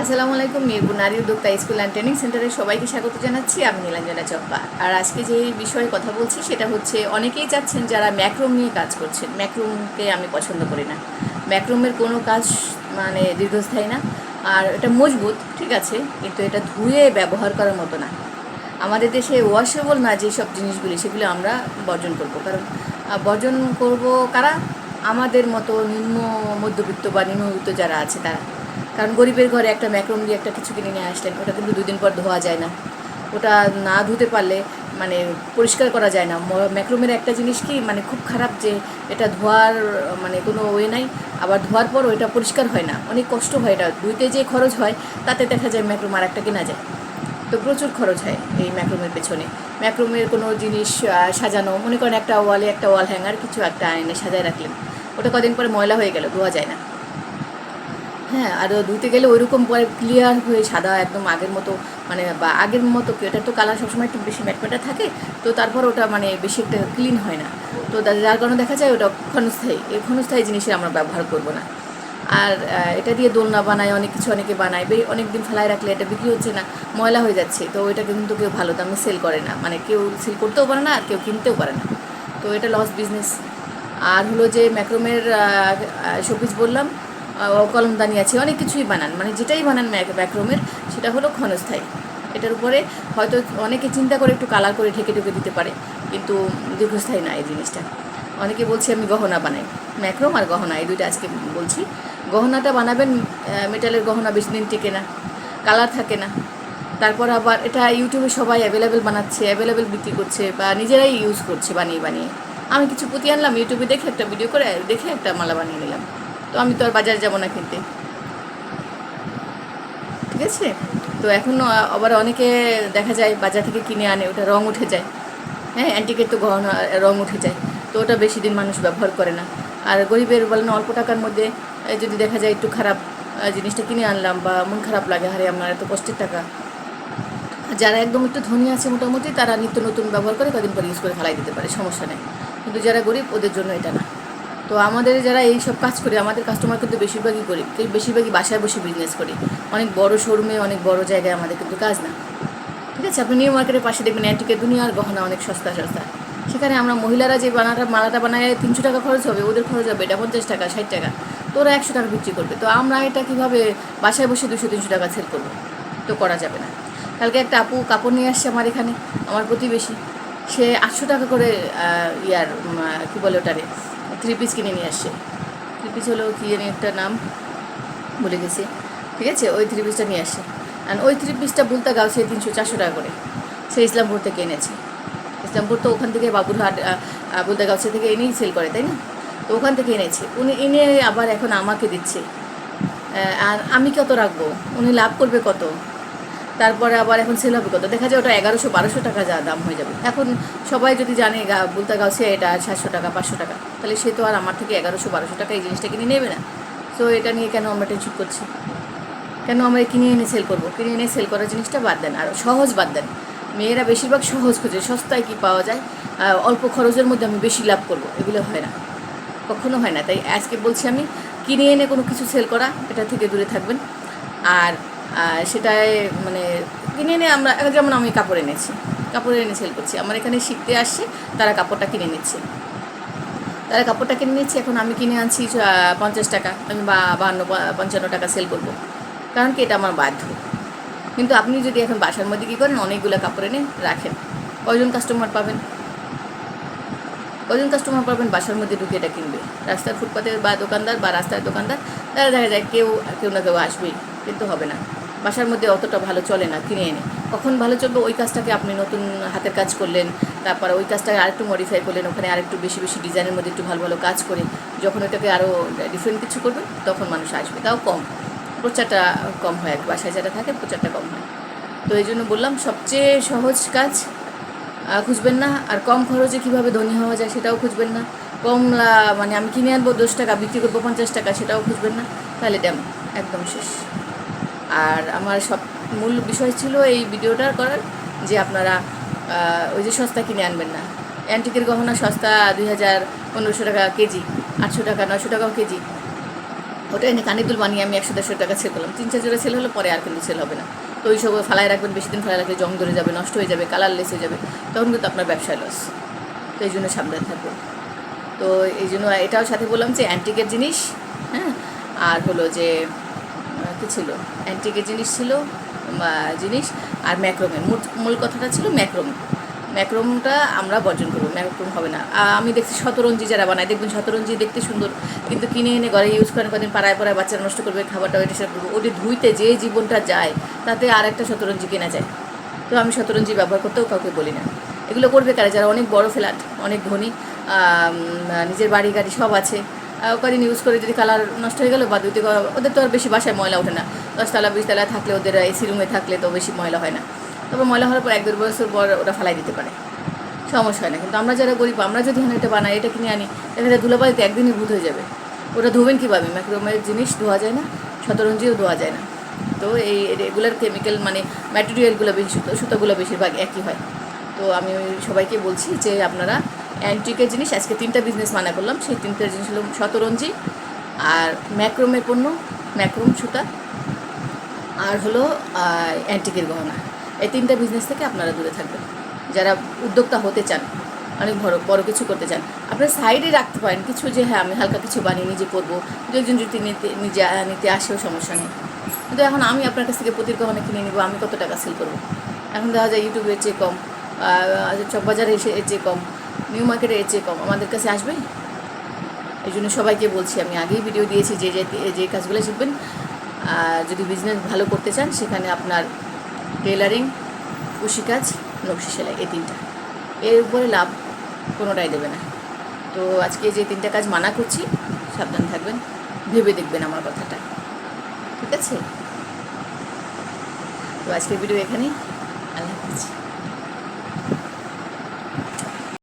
আসসালামু আলাইকুম, মিরপুর নারী উদ্যোক্তা স্কুল অ্যান্ড ট্রেনিং সেন্টারে সবাইকে স্বাগত জানাচ্ছি। আমি নীলাঞ্জনা চপ্পা। আর আজকে যে বিষয়ে কথা বলছি, সেটা হচ্ছে অনেকেই চাচ্ছেন যারা ম্যাক্রোম নিয়ে কাজ করছেন। ম্যাক্রোমকে আমি পছন্দ করি না। ম্যাক্রোমের কোনো কাজ মানে দীর্ঘস্থায়ী না। আর এটা মজবুত, ঠিক আছে, কিন্তু এটা ধুয়ে ব্যবহার করার মতো না। আমাদের দেশে ওয়াশেবল না যেসব জিনিসগুলি, সেগুলো আমরা বর্জন করব। কারণ বর্জন করব কারা? আমাদের মতো নিম্ন মধ্যবিত্ত বা নিম্নবিত্ত যারা আছে, তারা। কারণ গরিবের ঘরে একটা ম্যাক্রোম দিয়ে একটা কিছু কিনে নিয়ে আসলেন, ওটা কিন্তু দুদিন পর ধোয়া যায় না। ওটা না ধুতে পারলে মানে পরিষ্কার করা যায় না। ম্যাক্রোমের একটা জিনিস কি মানে খুব খারাপ যে এটা ধোয়ার মানে কোনো ওয়ে নাই, আবার ধোয়ার পর ওইটা পরিষ্কার হয় না। অনেক কষ্ট হয় এটা, ধুইতে যে খরচ হয়, তাতে দেখা যায় ম্যাক্রোম আর একটা কেনা যায়। তো প্রচুর খরচ হয় এই ম্যাক্রোমের পেছনে। ম্যাক্রোমের কোনো জিনিস সাজানো, মনে করেন একটা ওয়ালে একটা ওয়াল হ্যাঙ্গার, কিছু একটা এনে সাজায় রাখলেন। ওটা কদিন পরে ময়লা হয়ে গেল, ধোয়া যায় না। হ্যাঁ আর ধুতে গেলে ওইরকম পরে ক্লিয়ার হয়ে সাদা একদম আগের মতো মানে বা আগের মতো কি ওটা তো কালার সবসময় একটু বেশি ম্যাটম্যাটা থাকে, তো তারপর ওটা মানে বেশি একটা ক্লিন হয় না। তো যার কারণে দেখা যায় ওটা ক্ষণস্থায়ী, এই ক্ষণস্থায়ী জিনিসের আমরা ব্যবহার করব না। আর এটা দিয়ে দোলনা বানায়, অনেক কিছু অনেকে বানায়, বে অনেক দিন ফেলায় রাখলে এটা বিক্রি হচ্ছে না, ময়লা হয়ে যাচ্ছে, তো ওইটা কিন্তু কেউ ভালো দামে সেল করে না মানে কেউ সেল করতেও পারে না, আর কেউ কিনতেও পারে না। তো এটা লস বিজনেস আর হলো যে ম্যাক্রোমের শোপিস বললাম কলমদানি আছে, অনেক কিছুই বানান। মানে যেটাই বানান ম্যাক্রোমের সেটা হলো ক্ষণস্থায়ী। এটার উপরে হয়তো অনেকে চিন্তা করে একটু কালার করে ঢেকে ঢেকে দিতে পারে, কিন্তু দীর্ঘস্থায়ী না এই জিনিসটা। অনেকে বলছে আমি গহনা বানাই। ম্যাক্রোম আর গহনা, এই দুইটা আজকে বলছি। গহনাটা বানাবেন মেটালের গহনা বেশি দিন টেকে না, কালার থাকে না। তারপর আবার এটা ইউটিউবে সবাই অ্যাভেলেবেল বানাচ্ছে অ্যাভেলেবেল বিক্রি করছে বা নিজেরাই ইউজ করছে বানিয়ে বানিয়ে। আমি কিছু পুঁতি আনলাম, ইউটিউবে দেখে একটা ভিডিও করে, দেখে একটা মালা বানিয়ে নিলাম। তো আমি তো আর বাজার যাব না কিনতে। ঠিক আছে? তো এখন আবার অনেকে দেখা যায় বাজার থেকে কিনে আনে, ওটা রং উঠে যায়। হ্যাঁ অ্যান্টিকের তো গহনা রং উঠে যায়। তো ওটা বেশি দিন মানুষ ব্যবহার করে না। আর গরিবের বলেন অল্প টাকার মধ্যে যদি দেখা যায় একটু খারাপ জিনিসটা কিনে আনলাম বা মন খারাপ লাগে হারে আমার এত কষ্টের টাকা। যারা একদম একটু ধনী আছে মোটামুটি, তারা নিত্য নতুন ব্যবহার করে কদিন পর ইউজ করে ফেলাই দিতে পারে, সমস্যা নেই। কিন্তু যারা গরিব, ওদের জন্য এটা না। তো আমাদের যারা এই সব কাজ করে, আমাদের কাস্টমার কিন্তু বেশিরভাগই কেউ বেশিরভাগই বাসায় বসে বিজনেস করি। অনেক বড় শোরুমে অনেক বড় জায়গায় আমাদের কিন্তু কাজ না। ঠিক আছে? আপনি নিউ মার্কেটের পাশে দেখবেন অ্যান্টিকের দুনিয়ার গহনা অনেক সস্তা সস্তা। সেখানে আমরা মহিলারা যে বানাটা, মালাটা বানায়, তিনশো টাকা খরচ হবে, ওদের খরচ হবে এটা পঞ্চাশ টাকা, ষাট টাকা। তো ওরা একশো টাকা বিক্রি করবে। তো আমরা এটা কীভাবে বাসায় বসে দুশো, তিনশো টাকা সেল করব? তো করা যাবে না। কালকে একটা আপু কাপড় নিয়ে আসছে আমার এখানে, আমার প্রতিবেশী। সে আটশো টাকা করে ইয়ার কী বলে ওটারে? থ্রি পিস কিনে নিয়ে আসছে। থ্রি পিস হলো কী জানি একটা নাম বলে গেছি। ঠিক আছে? ওই থ্রি পিসটা নিয়ে আসে আর ওই থ্রি পিসটা বলতে সে তিনশো চারশো টাকা করে। সে ইসলামপুর থেকে এনেছে। ইসলামপুর তো ওখান থেকে বাবুরহাট বলতে গাছে থেকে এনেই সেল করে, তাই না? তো ওখান থেকে এনেছে। উনি এনে আবার এখন আমাকে দিচ্ছে। আর আমি কত রাখব? উনি লাভ করবে কত? তারপরে আবার এখন সেল হবে কত? দেখা যায় ওটা এগারোশো, বারোশো টাকা যা দাম হয়ে যাবে। এখন সবাই যদি জানে গা বুলতা গাছে এটা সাতশো টাকা, পাঁচশো টাকা, তাহলে সে তো আর আমার থেকে এগারোশো, বারোশো টাকা এই জিনিসটা কিনে নেবে না। সো এটা নিয়ে কেন আমরা টেনশন করছি? কেন আমরা কিনে এনে সেল করব? কিনে এনে সেল করার জিনিসটা বাদ দেন, আর সহজ বাদ দেন। মেয়েরা বেশিরভাগ সহজ খোঁজে, সস্তায় কি পাওয়া যায়? অল্প খরচের মধ্যে আমি বেশি লাভ করব, এগুলো হয় না। কখনো হয় না। তাই আজকে বলছি আমি, কিনে এনে কোনো কিছু সেল করা, এটা থেকে দূরে থাকবেন। আর সেটায় মানে কিনে এনে আমরা যেমন আমি কাপড় এনেছি, কাপড় এনে সেল করছি। আমার এখানে শিখতে আসছে, তারা কাপড়টা কিনে নিচ্ছে। তারা কাপড়টা কিনে নিচ্ছে, এখন আমি কিনে আনছি পঞ্চাশ টাকা, আমি বা, বাহান্ন পঞ্চান্ন টাকা সেল করব। কারণ কি, এটা আমার বাধ্য। কিন্তু আপনি যদি এখন বাসার মধ্যে কী করেন, অনেকগুলো কাপড় এনে রাখেন। কয়জন কাস্টমার পাবেন? কজন কাস্টমার পাবেন? বাসার মধ্যে ঢুকে এটা কিনবে। রাস্তার ফুটপাতের বা দোকানদার বা রাস্তার দোকানদার, তারা দেখা যায় কেউ কেউ না কেউ আসবেই, কিন্তু হবে না। বাসার মধ্যে অতটা ভালো চলে না, কিনে এনে। কখন ভালো চলবে ওই কাজটাকে আপনি নতুন হাতের কাজ করলেন, তারপর ওই কাজটাকে আরেকটু মডিফাই করলেন, ওখানে আরেকটু বেশি বেশি ডিজাইনের মধ্যে একটু ভালো ভালো কাজ করে যখন ওটাকে আরও ডিফারেন্ট কিছু করবেন তখন মানুষ আসবে। তাও কম। প্রচারটা কম হয় আর। বাসায় যেটা থাকে প্রচারটা কম হয়। তো এই জন্য বললাম, সবচেয়ে সহজ কাজ খুঁজবেন না। আর কম খরচে কীভাবে ধনী হওয়া যায় সেটাও খুঁজবেন না। কম মানে আমি কিনে আনব দশ টাকা, বিক্রি করব পঞ্চাশ টাকা, সেটাও খুঁজবেন না। তাহলে ড্যাম একদম শেষ। আর আমার সব মূল বিষয় ছিল এই ভিডিওটা করার যে আপনারা ওই যে সস্তা কিনে আনবেন না। অ্যান্টিকের গহনা সস্তা দুই হাজার পনেরোশো টাকা কেজি, আটশো টাকা নশো টাকাও কেজি। ওটা এনে কানের দুল বানিয়ে আমি একশো দেড়শো টাকা সেল করলাম। তিন চার জোড়া সেল হলে পরে আর কিন্তু সেল হবে না। তো ওই সব ফালায় রাখবেন, বেশি দিন ফালায় রাখলে জং ধরে যাবে, নষ্ট হয়ে যাবে কালার লেস হয়ে যাবে। তখন কিন্তু আপনার ব্যবসায় লস তো এই জন্য সাবধান থাকবেন তো এই জন্য এটাও সাথে বললাম যে অ্যান্টিকের জিনিস হ্যাঁ? আর হলো যে কী ছিল অ্যান্টিকের জিনিস ছিল জিনিস, আর ম্যাক্রোমের মূল কথাটা ছিল ম্যাক্রোম ম্যাক্রোমটা আমরা বর্জন করব ম্যাক্রোম হবে না। আমি দেখছি শতরঞ্জি যারা বানায়, দেখবেন শতরঞ্জি দেখতে সুন্দর, কিন্তু কিনে এনে ঘরে ইউজ করেন, কদিন পাড়ায় পাড়ায় বাচ্চারা নষ্ট করবে, খাবারটা ওইটা সেটা করবে ওটি ধুইতে যে জীবনটা যায়, তাতে আর একটা শতরঞ্জি কেনা যায়। তো আমি শতরঞ্জি ব্যবহার করতেও কাউকে বলি না। এগুলো করবে কারা? যারা অনেক বড় ফ্ল্যাট অনেক ধনী নিজের বাড়ি গাড়ি সব আছে। কদিন ইউজ করে যদি কালার নষ্ট হয়ে গেল বা দুইতে ওদের তো আর বেশি বাসায় ময়লা ওঠে না। দশতলা, বিশতলা থাকলে ওদের এসি রুমে থাকলে তো বেশি ময়লা হয় না। তবে ময়লা হওয়ার পর এক দেড় বছর পর ওরা ফেলাই দিতে পারে। সমস্যা হয় না। কিন্তু আমরা যারা গরিব, আমরা যদি এটা বানাই, এটা কিনে আনি এখানে ধুলাবাড়িতে একদিনই ভূত হয়ে যাবে। ওটা ধোবেন কীভাবে? ম্যাক্রোমের জিনিস ধোয়া যায় না, শতরঞ্জিও ধোয়া যায় না। তো এই রেগুলার কেমিক্যাল মানে ম্যাটেরিয়ালগুলো বেশি, সুতো, সুতোগুলো বেশিরভাগ একই হয়। তো আমি সবাইকে বলছি যে আপনারা অ্যান্টিকের জিনিস, আজকে তিনটা বিজনেস মানা করলাম। সেই তিনটা জিনিস হলো শতরঞ্জি আর ম্যাক্রোমের পণ্য, ম্যাক্রোম সুতা আর হলো অ্যান্টিকের গহনা। এই তিনটা বিজনেস থেকে আপনারা দূরে থাকবেন। যারা উদ্যোক্তা হতে চান, অনেক বড় বড় কিছু করতে চান, আপনার সাইডে রাখতে পারেন। কিছু যে হ্যাঁ আমি হালকা কিছু বানিয়ে নিজে করব দু একজন যদি নিতে, নিজে নিতে আসেও সমস্যা নেই। কিন্তু এখন আমি আপনার কাছ থেকে প্রতির গহনা কিনে নিব, আমি কত টাকা সেল করব? এখন দেখা যায় ইউটিউবের চেয়ে কম চকবাজারে এসে এর চেয়ে কম নিউ মার্কেটে এর চেয়ে কম। আমাদের কাছে আসবে? এই জন্য সবাইকে বলছি, আমি আগেই ভিডিও দিয়েছি যে যে কাজগুলো শিখবেন। আর যদি বিজনেস ভালো করতে চান, সেখানে আপনার টেলারিং কৃষিকাজ নকশি সেলাই, এই তিনটা। এর উপরে লাভ কোনোটাই দেবে না। তো আজকে যে তিনটা কাজ মানা করছি, সাবধান থাকবেন, ভেবে দেখবেন আমার কথাটা। ঠিক আছে? তো আজকের ভিডিও এখানেই। আল্লাহ হাফিজ।